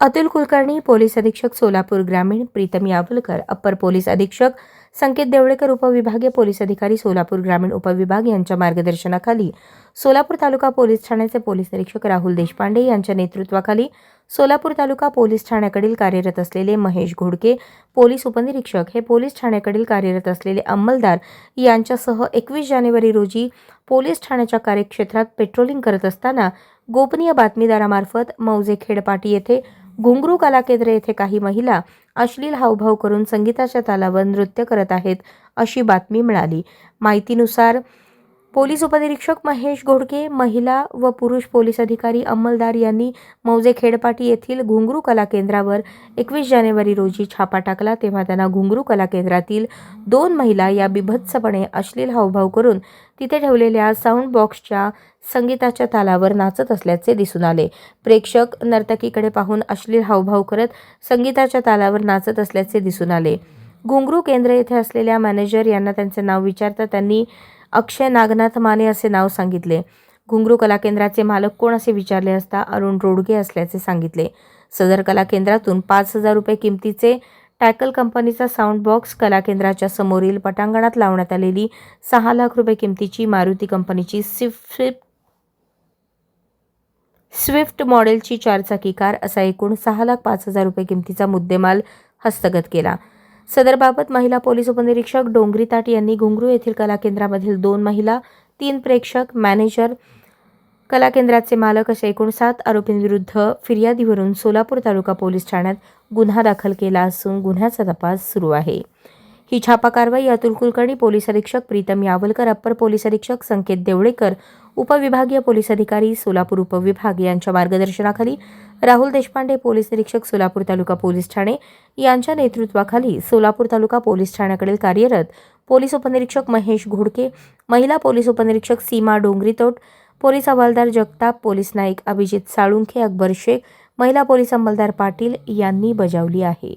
Atul Kulkarni police अधीक्षक सोलापूर ग्रामीण Pritam Yawalkar upper police अधीक्षक संकेत देवळेकर उपविभागीय पोलीस अधिकारी सोलापूर ग्रामीण उपविभाग यांच्या मार्गदर्शनाखाली सोलापूर तालुका पोलीस ठाण्याचे पोलीस निरीक्षक राहुल देशपांडे यांच्या नेतृत्वाखाली सोलापूर तालुका पोलीस ठाण्याकडील कार्यरत असलेले महेश घोडके पोलीस उपनिरीक्षक हे पोलीस ठाण्याकडील कार्यरत असलेले अंमलदार यांच्यासह एकवीस जानेवारी रोजी पोलीस ठाण्याच्या कार्यक्षेत्रात पेट्रोलिंग करत असताना गोपनीय बातमीदारामार्फत मौजे खेडपाटी येथे घुंगरू कलाकेंद्र येथे काही महिला अश्लील हावभाव करून संगीताच्या तालावर नृत्य करत आहेत अशी बातमी मिळाली. माहितीनुसार पोलीस उपनिरीक्षक महेश घोडके महिला व पुरुष पोलीस अधिकारी अंमलदार यांनी मौजे खेडपाटी येथील घुंगरू कला केंद्रावर एकवीस जानेवारी रोजी छापा टाकला. तेव्हा त्यांना घुंगरू कला केंद्रातील दोन महिला या बिभत्सपणे अश्लील हावभाव करून तिथे ठेवलेल्या साऊंड बॉक्सच्या संगीताच्या तालावर नाचत असल्याचे दिसून आले. प्रेक्षक नर्तकीकडे पाहून अश्लील हावभाव करत संगीताच्या तालावर नाचत असल्याचे दिसून आले. घुंगरू केंद्र येथे असलेल्या मॅनेजर यांना त्यांचे नाव विचारता त्यांनी अक्षय नागनाथ माने असे नाव सांगितले. घुंगरू कला केंद्राचे मालक कोण असे विचारले असता अरुण रोडगे असल्याचे सांगितले. सदर कला केंद्रातून पाच हजार रुपये किमतीचे टॅकल कंपनीचा साऊंड बॉक्स कला केंद्राच्या समोरील पटांगणात लावण्यात आलेली सहा लाख रुपये किमतीची मारुती कंपनीची स्विफ्ट स्विफ्ट मॉडेलची चारचाकी कार असा एकूण सहा लाख पाच हजार रुपये किमतीचा मुद्देमाल हस्तगत केला. सदरबाबत महिला पोलीस उपनिरीक्षक डोंगरी ताट यांनी घुंगरू येथील कला केंद्रामधील दोन महिला तीन प्रेक्षक मॅनेजर कला केंद्राचे मालक अशा एकूण सात आरोपींविरुद्ध फिर्यादीवरून सोलापूर तालुका पोलीस ठाण्यात गुन्हा दाखल केला असून गुन्ह्याचा तपास सुरू आहे. ही छापा कारवाई अतुल कुलकर्णी पोलीस अधीक्षक प्रीतम यावलकर अप्पर पोलीस अधीक्षक संकेत देवळेकर उपविभागीय पोलीस अधिकारी सोलापूर उपविभाग यांच्या मार्गदर्शनाखाली राहुल देशपांडे पोलीस निरीक्षक सोलापूर तालुका पोलीस ठाणे यांच्या नेतृत्वाखाली सोलापूर तालुका पोलीस ठाण्याकडील कार्यरत पोलीस उपनिरीक्षक महेश घोडके महिला पोलीस उपनिरीक्षक सीमा डोंगरीतोट पोलीस हवालदार जगताप पोलीस नाईक अभिजित साळुंखे अकबर शेख महिला पोलीस अंमलदार पाटील यांनी बजावली आहे.